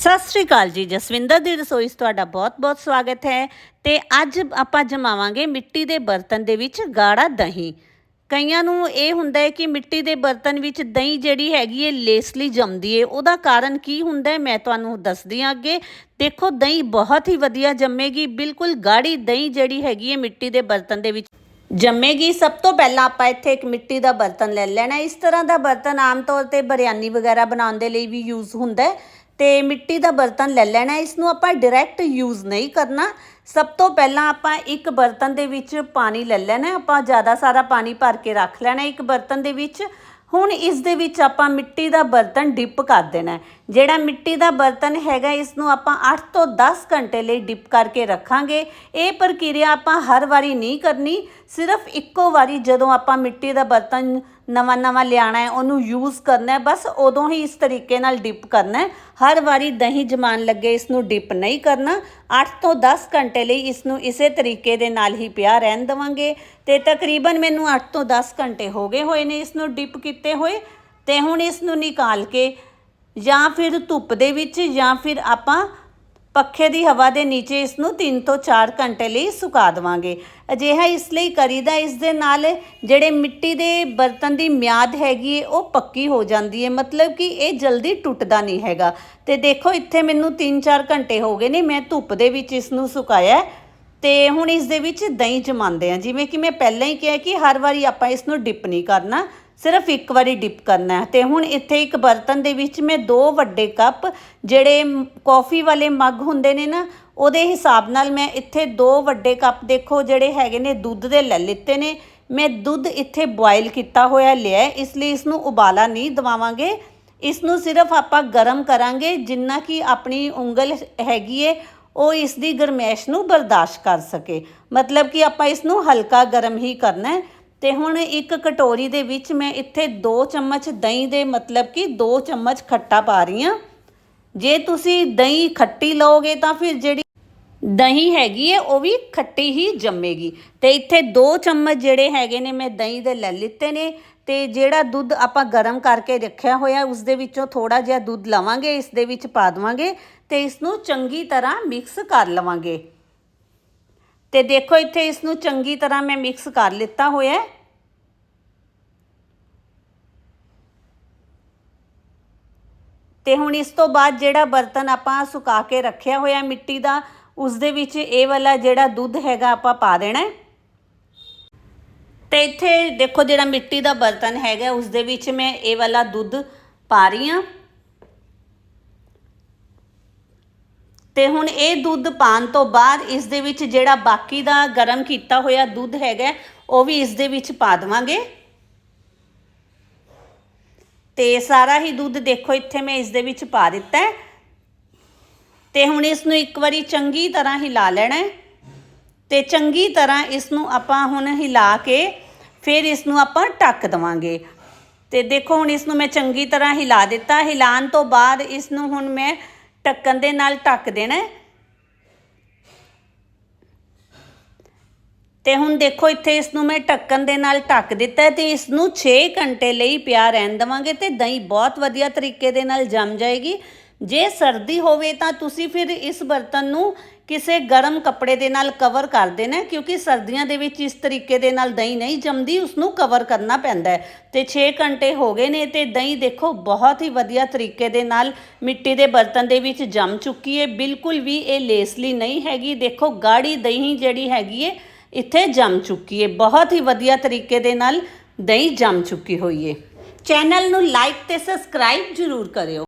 ਸਤਿ ਸ੍ਰੀ ਅਕਾਲ ਜੀ, ਜਸਵਿੰਦਰ ਦੀ ਰਸੋਈ 'ਚ ਤੁਹਾਡਾ ਬਹੁਤ-ਬਹੁਤ ਸਵਾਗਤ ਹੈ ਤੇ ਅੱਜ ਆਪਾਂ ਜਮਾਵਾਂਗੇ ਮਿੱਟੀ ਦੇ ਬਰਤਨ ਦੇ ਵਿੱਚ ਗਾੜਾ ਦਹੀਂ। ਕਈਆਂ ਨੂੰ ਇਹ ਹੁੰਦਾ ਹੈ ਕਿ ਮਿੱਟੀ ਦੇ ਬਰਤਨ ਵਿੱਚ ਦਹੀਂ ਜਿਹੜੀ ਹੈਗੀ ਹੈ, ਲੇਸਲੀ ਜੰਮਦੀ ਹੈ ਉਹਦਾ ਕਾਰਨ ਕੀ ਹੁੰਦਾ ਹੈ, ਮੈਂ ਤੁਹਾਨੂੰ ਦੱਸਦੀ ਹਾਂ ਅੱਗੇ। ਦੇਖੋ, ਦਹੀਂ ਬਹੁਤ ਹੀ ਵਧੀਆ ਜੰਮੇਗੀ, ਬਿਲਕੁਲ ਗਾੜੀ ਦਹੀਂ ਜਿਹੜੀ ਹੈਗੀ ਹੈ, ਮਿੱਟੀ ਦੇ ਬਰਤਨ ਦੇ ਵਿੱਚ ਜੰਮੇਗੀ। ਸਭ ਤੋਂ ਪਹਿਲਾਂ ਆਪਾਂ ਇੱਥੇ ਇੱਕ ਮਿੱਟੀ ਦਾ ਬਰਤਨ ਲੈ ਲੈਣਾ ਇਸ ਤਰ੍ਹਾਂ ਦਾ ਬਰਤਨ ਆਮ ਤੌਰ ਤੇ ਬਿਰਿਆਨੀ ਵਗੈਰਾ ਬਣਾਉਣ ਦੇ ਲਈ ਵੀ ਯੂਜ਼ ਹੁੰਦਾ ਹੈ। ਤੇ ਮਿੱਟੀ ਦਾ ਬਰਤਨ ਲੈ ਲੈਣਾ ਇਸ ਨੂੰ ਆਪਾਂ ਡਾਇਰੈਕਟ ਯੂਜ਼ ਨਹੀਂ ਕਰਨਾ। ਸਭ ਤੋਂ ਪਹਿਲਾਂ ਆਪਾਂ ਇੱਕ ਬਰਤਨ ਦੇ ਵਿੱਚ ਪਾਣੀ ਲੈ ਲੈਣਾ, ਆਪਾਂ ਜ਼ਿਆਦਾ ਸਾਰਾ ਪਾਣੀ ਭਰ ਕੇ ਰੱਖ ਲੈਣਾ ਇੱਕ ਬਰਤਨ ਦੇ ਵਿੱਚ। ਹੁਣ ਇਸ ਦੇ ਵਿੱਚ ਆਪਾਂ ਮਿੱਟੀ ਦਾ ਬਰਤਨ ਡਿਪ ਕਰ ਦੇਣਾ ਜਿਹੜਾ ਮਿੱਟੀ ਦਾ ਬਰਤਨ ਹੈਗਾ ਇਸ ਨੂੰ ਆਪਾਂ 8 ਤੋਂ 10 ਘੰਟੇ ਲਈ ਡਿਪ ਕਰਕੇ ਰੱਖਾਂਗੇ। ਇਹ ਪ੍ਰਕਿਰਿਆ ਆਪਾਂ ਹਰ ਵਾਰੀ ਨਹੀਂ ਕਰਨੀ, ਸਿਰਫ ਇੱਕੋ ਵਾਰੀ ਜਦੋਂ ਆਪਾਂ ਮਿੱਟੀ ਦਾ ਬਰਤਨ ਨਵਾਂ ਨਵਾਂ ਲਿਆਣਾ ਹੈ, ਉਹਨੂੰ ਯੂਜ਼ ਕਰਨਾ ਹੈ, ਬਸ ਉਦੋਂ ਹੀ ਇਸ ਤਰੀਕੇ ਨਾਲ ਡਿਪ ਕਰਨਾ ਹੈ। ਹਰ ਵਾਰੀ ਦਹੀਂ ਜਮਾਨ ਲੱਗੇ ਇਸ ਨੂੰ ਡਿਪ ਨਹੀਂ ਕਰਨਾ। 8 ਤੋਂ 10 ਘੰਟੇ ਲਈ ਇਸ ਨੂੰ ਇਸੇ ਤਰੀਕੇ ਦੇ ਨਾਲ ਹੀ ਪਿਆ ਰਹਿਣ ਦੇਵਾਂਗੇ। ਤੇ ਤਕਰੀਬਨ ਮੈਨੂੰ 8 ਤੋਂ 10 ਘੰਟੇ ਹੋ ਗਏ ਹੋਏ ਨੇ ਇਸ ਨੂੰ ਡਿਪ ਕੀਤੇ ਹੋਏ। ਤੇ ਹੁਣ ਇਸ ਨੂੰ ਨਿਕਾਲ ਕੇ ਜਾਂ ਫਿਰ ਧੁੱਪ ਦੇ ਵਿੱਚ ਜਾਂ ਫਿਰ ਆਪਾਂ ਪੱਖੇ ਦੀ ਹਵਾ ਦੇ ਨੀਚੇ ਇਸ ਨੂੰ 3 ਤੋਂ 4 ਘੰਟੇ ਲਈ ਸੁਕਾ ਦੇਵਾਂਗੇ। ਅਜਿਹਾ ਇਸ ਲਈ ਕਰੀਦਾ ਇਸ ਦੇ ਨਾਲ ਜਿਹੜੇ ਮਿੱਟੀ ਦੇ ਬਰਤਨ ਦੀ ਮਿਆਦ ਹੈਗੀ ਹੈ ਉਹ ਪੱਕੀ ਹੋ ਜਾਂਦੀ ਹੈ ਮਤਲਬ ਕਿ ਇਹ ਜਲਦੀ ਟੁੱਟਦਾ ਨਹੀਂ ਹੈਗਾ। ਤੇ ਦੇਖੋ, ਇੱਥੇ ਮੈਨੂੰ 3-4 ਘੰਟੇ ਹੋ ਗਏ ਨੇ, ਮੈਂ ਧੁੱਪ ਦੇ ਵਿੱਚ ਇਸ ਨੂੰ ਸੁਕਾਇਆ ਹੈ। ਤੇ ਹੁਣ ਇਸ ਦੇ ਵਿੱਚ ਦਹੀਂ ਜਮਾਉਂਦੇ ਆ ਜਿਵੇਂ ਕਿ ਮੈਂ ਪਹਿਲਾਂ ਹੀ ਕਿਹਾ ਕਿ ਹਰ ਵਾਰੀ ਆਪਾਂ ਇਸ ਨੂੰ ਡਿਪ ਨਹੀਂ ਕਰਨਾ। ਸਿਰਫ ਇੱਕ ਵਾਰੀ ਡਿਪ ਕਰਨਾ ਹੈ। ਤੇ ਹੁਣ ਇੱਥੇ ਇੱਕ ਬਰਤਨ ਦੇ ਵਿੱਚ ਮੈਂ ਦੋ ਵੱਡੇ ਕੱਪ, ਜਿਹੜੇ ਕਾਫੀ ਵਾਲੇ ਮੱਗ ਹੁੰਦੇ ਨੇ ਨਾ, ਉਹਦੇ ਹਿਸਾਬ ਨਾਲ ਮੈਂ ਇੱਥੇ ਦੋ ਵੱਡੇ ਕੱਪ ਦੇਖੋ, ਜਿਹੜੇ ਹੈਗੇ ਨੇ, ਦੁੱਧ ਦੇ ਲੈ ਲਿੱਤੇ ਨੇ। ਮੈਂ ਦੁੱਧ ਇੱਥੇ ਬੋਇਲ ਕੀਤਾ ਹੋਇਆ ਲਿਆ ਇਸ ਲਈ ਇਸ ਨੂੰ ਉਬਾਲਾ ਨਹੀਂ ਦਵਾਵਾਂਗੇ। ਇਸ ਨੂੰ ਸਿਰਫ ਆਪਾਂ ਗਰਮ ਕਰਾਂਗੇ। ਜਿੰਨਾ ਕਿ ਆਪਣੀ ਉਂਗਲ ਹੈਗੀ ਏ, ਉਹ ਇਸ ਦੀ ਗਰਮੈਸ਼ ਨੂੰ ਬਰਦਾਸ਼ਤ ਕਰ ਸਕੇ। ਮਤਲਬ ਕਿ ਆਪਾਂ ਇਸ ਨੂੰ ਹਲਕਾ ਗਰਮ ਹੀ ਕਰਨਾ ਹੈ। ਤੇ ਹੁਣ ਇੱਕ ਕਟੋਰੀ ਦੇ ਵਿੱਚ ਮੈਂ ਇੱਥੇ 2 ਚਮਚ ਦਹੀਂ ਦੇ ਮਤਲਬ ਕਿ 2 ਚਮਚ ਖੱਟਾ ਪਾ ਰਹੀ ਹਾਂ। ਜੇ ਤੁਸੀਂ ਦਹੀਂ ਖੱਟੀ ਲਓਗੇ ਤਾਂ ਫਿਰ ਜਿਹੜੀ ਦਹੀਂ ਹੈਗੀ ਹੈ, ਉਹ ਵੀ ਖੱਟੀ ਹੀ ਜੰਮੇਗੀ। ਤੇ ਇੱਥੇ 2 ਚਮਚ ਜਿਹੜੇ ਹੈਗੇ ਨੇ ਮੈਂ ਦਹੀਂ ਦੇ ਲੈ ਲਿੱਤੇ ਨੇ ਤੇ ਜਿਹੜਾ ਦੁੱਧ ਆਪਾਂ ਗਰਮ ਕਰਕੇ ਰੱਖਿਆ ਹੋਇਆ, ਉਸ ਦੇ ਵਿੱਚੋਂ ਥੋੜਾ ਜਿਹਾ ਦੁੱਧ ਲਵਾਂਗੇ, ਇਸ ਦੇ ਵਿੱਚ ਪਾ ਦਵਾਂਗੇ ਤੇ ਇਸ ਨੂੰ ਚੰਗੀ ਤਰ੍ਹਾਂ ਮਿਕਸ ਕਰ ਲਵਾਂਗੇ। ਤੇ ਦੇਖੋ ਇੱਥੇ ਇਸ ਨੂੰ ਚੰਗੀ ਤਰ੍ਹਾਂ ਮੈਂ ਮਿਕਸ ਕਰ ਲਿੱਤਾ ਹੋਇਆ ਹੈ। ਤੇ ਹੁਣ ਇਸ ਤੋਂ ਬਾਅਦ ਜਿਹੜਾ ਬਰਤਨ ਆਪਾਂ ਸੁਕਾ ਕੇ ਰੱਖਿਆ ਹੋਇਆ ਮਿੱਟੀ ਦਾ ਉਸ ਦੇ ਵਿੱਚ ਇਹ ਵਾਲਾ ਜਿਹੜਾ ਦੁੱਧ ਹੈਗਾ ਆਪਾਂ ਪਾ ਦੇਣਾ ਹੈ। ਤੇ ਇੱਥੇ ਦੇਖੋ ਜਿਹੜਾ ਮਿੱਟੀ ਦਾ ਬਰਤਨ ਹੈਗਾ ਉਸ ਦੇ ਵਿੱਚ ਮੈਂ ਇਹ ਵਾਲਾ ਦੁੱਧ ਪਾ ਰਹੀ ਹਾਂ। ਤੇ ਹੁਣ ਇਹ ਦੁੱਧ ਪਾਣ ਤੋਂ ਬਾਅਦ ਇਸ ਦੇ ਵਿੱਚ ਜਿਹੜਾ ਬਾਕੀ ਦਾ ਗਰਮ ਕੀਤਾ ਹੋਇਆ ਦੁੱਧ ਹੈਗਾ, ਉਹ ਵੀ ਇਸ ਦੇ ਵਿੱਚ ਪਾ ਦਵਾਂਗੇ। ਤੇ ਸਾਰਾ ਹੀ ਦੁੱਧ ਦੇਖੋ, ਇੱਥੇ ਮੈਂ ਇਸ ਦੇ ਵਿੱਚ ਪਾ ਦਿੱਤਾ ਹੈ। ਤੇ ਹੁਣ ਇਸ ਨੂੰ ਇੱਕ ਵਾਰੀ ਚੰਗੀ ਤਰ੍ਹਾਂ ਹਿਲਾ ਲੈਣਾ ਹੈ। ਤੇ ਚੰਗੀ ਤਰ੍ਹਾਂ ਇਸ ਨੂੰ ਆਪਾਂ ਹੁਣ ਹਿਲਾ ਕੇ ਫਿਰ ਇਸ ਨੂੰ ਆਪਾਂ ਢੱਕ ਦਵਾਂਗੇ। ਤੇ ਦੇਖੋ, ਹੁਣ ਇਸ ਨੂੰ ਮੈਂ ਚੰਗੀ ਤਰ੍ਹਾਂ ਹਿਲਾ ਦਿੱਤਾ। ਹਿਲਾਣ ਤੋਂ ਬਾਅਦ ਇਸ ਨੂੰ ਹੁਣ ਮੈਂ ਢੱਕਣ ਦੇ ਨਾਲ ਢੱਕ ਦੇਣਾ ਤੇ ਹੁਣ ਦੇਖੋ, ਇੱਥੇ ਇਸ ਨੂੰ ਮੈਂ ਢੱਕਣ ਦੇ ਨਾਲ ਢੱਕ ਦਿੱਤਾ ਤੇ ਇਸ ਨੂੰ 6 ਘੰਟੇ ਲਈ ਪਿਆ ਰਹਿਣ ਦਵਾਂਗੇ ਤੇ ਦਹੀਂ ਬਹੁਤ ਵਧੀਆ ਤਰੀਕੇ ਦੇ ਨਾਲ ਜੰਮ ਜਾਏਗੀ। ਜੇ ਸਰਦੀ ਹੋਵੇ ਤਾਂ ਤੁਸੀਂ ਫਿਰ ਇਸ ਬਰਤਨ ਨੂੰ ਕਿਸੇ ਗਰਮ ਕੱਪੜੇ ਦੇ ਨਾਲ ਕਵਰ ਕਰ ਦੇਣਾ ਕਿਉਂਕਿ ਸਰਦੀਆਂ ਦੇ ਵਿੱਚ ਇਸ ਤਰੀਕੇ ਦੇ ਨਾਲ ਦਹੀਂ ਨਹੀਂ ਜੰਮਦੀ ਉਸ ਨੂੰ ਕਵਰ ਕਰਨਾ ਪੈਂਦਾ ਹੈ। ਤੇ 6 ਘੰਟੇ ਹੋ ਗਏ ਨੇ ਤੇ ਦਹੀਂ ਦੇਖੋ ਬਹੁਤ ਹੀ ਵਧੀਆ ਤਰੀਕੇ ਦੇ ਨਾਲ ਮਿੱਟੀ ਦੇ ਬਰਤਨ ਦੇ ਵਿੱਚ ਜੰਮ ਚੁੱਕੀ ਹੈ। ਬਿਲਕੁਲ ਵੀ ਇਹ ਲੇਸਲੀ ਨਹੀਂ ਹੈਗੀ। ਦੇਖੋ ਗਾੜੀ ਦਹੀਂ ਜਿਹੜੀ ਹੈਗੀ ਹੈ, ਇੱਥੇ ਜੰਮ ਚੁੱਕੀ ਹੈ। ਬਹੁਤ ਹੀ ਵਧੀਆ ਤਰੀਕੇ ਦੇ ਨਾਲ ਦਹੀਂ ਜੰਮ ਚੁੱਕੀ ਹੋਈ ਹੈ। ਚੈਨਲ ਨੂੰ ਲਾਈਕ ਤੇ ਸਬਸਕ੍ਰਾਈਬ ਜ਼ਰੂਰ ਕਰਿਓ।